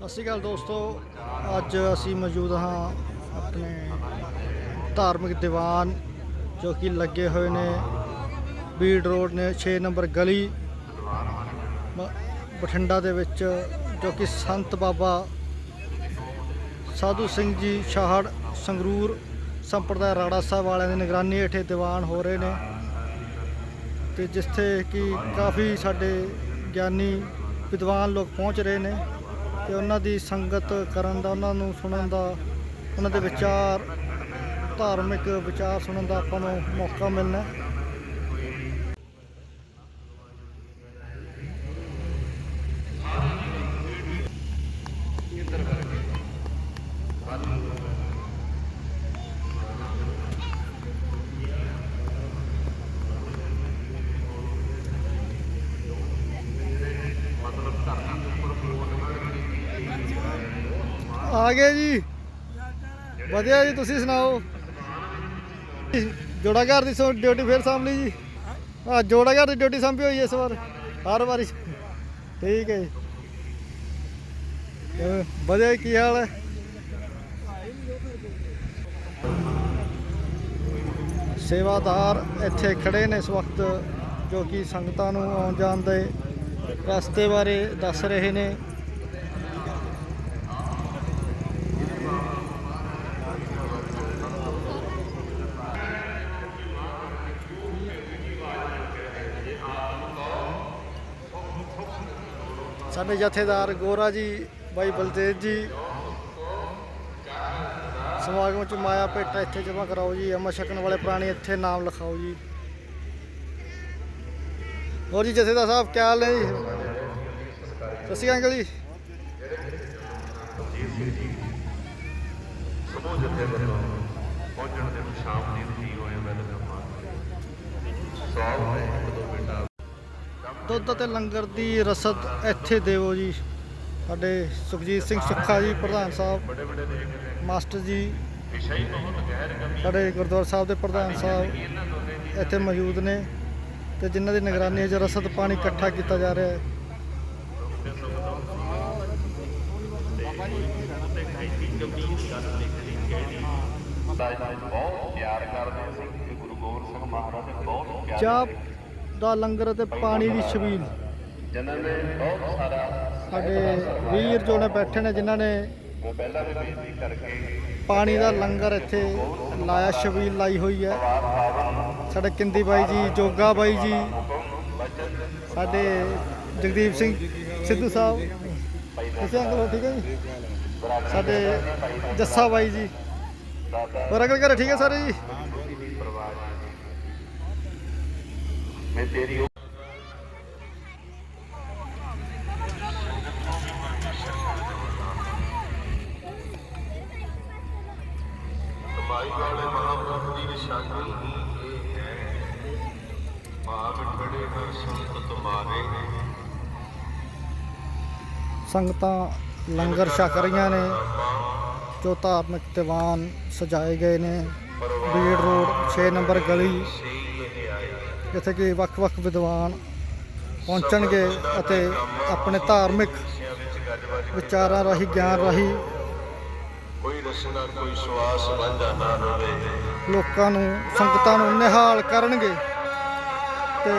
ਸਤਿ ਸ਼੍ਰੀ ਅਕਾਲ ਦੋਸਤੋ। ਅੱਜ ਅਸੀਂ ਮੌਜੂਦ ਹਾਂ ਆਪਣੇ ਧਾਰਮਿਕ ਦੀਵਾਨ ਜੋ ਕਿ ਲੱਗੇ ਹੋਏ ਨੇ। ਬੀੜ ਰੋਡ ਨੇ 6 ਨੰਬਰ ਗਲੀ। ਬਠਿੰਡਾ ਦੇ ਵਿੱਚ ਜੋ ਕਿ ਸੰਤ ਬਾਬਾ ਸਾਧੂ ਸਿੰਘ ਜੀ ਸ਼ਾਹੜ ਸੰਗਰੂਰ ਸੰਪਰਦਾ ਰਾੜਾ ਸਾਹਿਬ ਵਾਲਿਆਂ ਦੀ ਨਿਗਰਾਨੀ ਹੇਠੇ ਦੀਵਾਨ ਹੋ ਰਹੇ ਨੇ। ਤੇ ਜਿੱਥੇ ਕਿ ਕਾਫੀ ਸਾਡੇ ਗਿਆਨੀ ਵਿਦਵਾਨ ਲੋਕ ਪਹੁੰਚ ਰਹੇ ਨੇ। ਤੇ ਉਹਨਾਂ ਦੀ ਸੰਗਤ ਕਰਨ ਦਾ, ਉਹਨਾਂ ਨੂੰ ਸੁਣਨ ਦਾ, ਉਹਨਾਂ ਦੇ ਵਿਚਾਰ, ਧਾਰਮਿਕ ਵਿਚਾਰ ਸੁਣਨ ਦਾ ਆਪਾਂ ਨੂੰ ਮੌਕਾ ਮਿਲਣਾ ਆ ਗਏ ਜੀ। ਵਧੀਆ ਜੀ ਤੁਸੀਂ ਸੁਣਾਓ? ਜੋੜਾ ਘਰ ਦੀ ਸੋ ਡਿਊਟੀ ਫੇਰ ਸਾਂਭ ਲਈ ਜੀ। ਆ ਜੋੜਾ ਘਰ ਦੀ ਡਿਊਟੀ ਸਾਂਭੀ ਹੋਈ ਇਸ ਵਾਰ ਹਰ ਵਾਰੀ। ਠੀਕ ਹੈ ਜੀ। ਵਧੀਆ ਜੀ, ਕੀ ਹਾਲ ਹੈ? ਸੇਵਾਦਾਰ ਇੱਥੇ ਖੜੇ ਨੇ ਇਸ ਵਕਤ ਜੋ ਕਿ ਸੰਗਤਾਂ ਨੂੰ ਆਉਣ ਜਾਣ ਦੇ ਰਸਤੇ ਬਾਰੇ ਦੱਸ ਰਹੇ ਨੇ। ਸਾਡੇ ਜਥੇਦਾਰ ਗੋਰਾ ਜੀ, ਬਾਈ ਬਲਦੇਵ ਜੀ, ਸਮਾਗਮ ਚ ਮਾਇਆ ਪੇਟਾ ਇੱਥੇ ਜਮ੍ਹਾਂ ਕਰਾਓ ਜੀ, ਅਮਰ ਛਕਣ ਵਾਲੇ ਪ੍ਰਾਣੀ, ਇੱਥੇ ਨਾਮ ਲਿਖਾਓ ਜੀ। ਹੋਰ ਜੀ, ਜਥੇਦਾਰ ਸਾਹਿਬ, ਕੀ ਹਾਲ ਹੈ ਜੀ? ਸਤਿ ਸ਼੍ਰੀ ਅਕਾਲ ਅੰਕਲ ਜੀ। ਸਮੂਹ ਜਥੇ ਵੱਲੋਂ ਪਹੁੰਚਣ ਦੇ ਸ਼ਾਮ ਦੀ ਹੋਏ ਵੈਲਕਮ ਸਵਾਲ ਹੈ ਦੁੱਧ ਅਤੇ ਲੰਗਰ ਦੀ ਰਸਦ ਇੱਥੇ ਦੇਵੋ ਜੀ। ਸਾਡੇ ਸੁਖਜੀਤ ਸਿੰਘ ਸੁੱਖਾ ਜੀ ਪ੍ਰਧਾਨ ਸਾਹਿਬ ਮਾਸਟਰ ਜੀ ਸਾਡੇ ਗੁਰਦੁਆਰਾ ਸਾਹਿਬ ਦੇ ਪ੍ਰਧਾਨ ਸਾਹਿਬ ਇੱਥੇ ਮੌਜੂਦ ਨੇ ਤੇ ਜਿਨ੍ਹਾਂ ਦੀ ਨਿਗਰਾਨੀ 'ਚ ਰਸਦ ਪਾਣੀ ਇਕੱਠਾ ਕੀਤਾ ਜਾ ਰਿਹਾ ਹੈ। ਬਹੁਤ ਪਿਆਰ ਕਰਦੇ ਸੀ ਗੁਰੂ ਗੋਬਿੰਦ ਸਿੰਘ ਮਹਾਰਾਜ ਦੇ ਬਹੁਤ ਪਿਆਰ ਦਾ ਲੰਗਰ ਅਤੇ ਪਾਣੀ ਦੀ ਛਬੀਲ। ਜਿਨ੍ਹਾਂ ਨੇ ਬਹੁਤ ਸਾਰਾ ਸਾਡੇ ਵੀਰ ਜੋ ਨੇ ਬੈਠੇ ਨੇ ਜਿਨ੍ਹਾਂ ਨੇ ਪਹਿਲਾਂ ਵੀ ਬੇਨਤੀ ਕਰਕੇ ਪਾਣੀ ਦਾ ਲੰਗਰ ਇੱਥੇ ਲਾਇਆ ਛਬੀਲ ਲਾਈ ਹੋਈ ਹੈ। ਸਾਡੇ ਕਿੰਦੀ ਬਾਈ ਜੀ ਜੋਗਾ ਬਾਈ ਜੀ ਸਾਡੇ ਜਗਦੀਪ ਸਿੰਘ ਸਿੱਧੂ ਸਾਹਿਬ। ਤੁਸੀਂ ਅੰਕਲ ਠੀਕ ਹੈ ਜੀ? ਸਾਡੇ ਜੱਸਾ ਬਾਈ ਜੀ। ਹੋਰ ਅੰਕਲ ਘਰੇ ਠੀਕ ਹੈ ਸਾਰੇ ਜੀ? ਮੈਂ ਤੇਰੀ ਉਹ ਕਮਾਈ ਵਾਲੇ ਮਹਾਂਪੁਰਖ ਦੀ ਨਿਸ਼ਾਨੀ ਹੀ ਇਹ ਹੈ। ਭਾਵ ਠੜੇ ਹਰ ਸੰਤ ਤੁਮਾਰੇ ਸੰਗਤਾਂ ਲੰਗਰ ਛਕ ਰਹੀਆਂ ਨੇ। ਜੋ ਧਾਰਮਿਕ ਦੀਵਾਨ ਸਜਾਏ ਗਏ ਨੇ। ਬੀੜ ਰੋਡ 6 ਨੰਬਰ ਗਲੀ। ਜਿੱਥੇ ਕਿ ਵੱਖ-ਵੱਖ ਵਿਦਵਾਨ ਪਹੁੰਚਣਗੇ ਅਤੇ ਆਪਣੇ ਧਾਰਮਿਕ ਵਿਚਾਰਾਂ ਰਾਹੀਂ ਗਿਆਨ ਰਾਹੀਂ ਕੋਈ ਰਸਨਾ ਕੋਈ ਸਵਾਸ ਵਾਂਝਾ ਨਾ ਰਵੇ। ਲੋਕਾਂ ਨੂੰ ਸੰਗਤਾਂ ਨੂੰ ਨਿਹਾਲ ਕਰਨਗੇ ਤੇ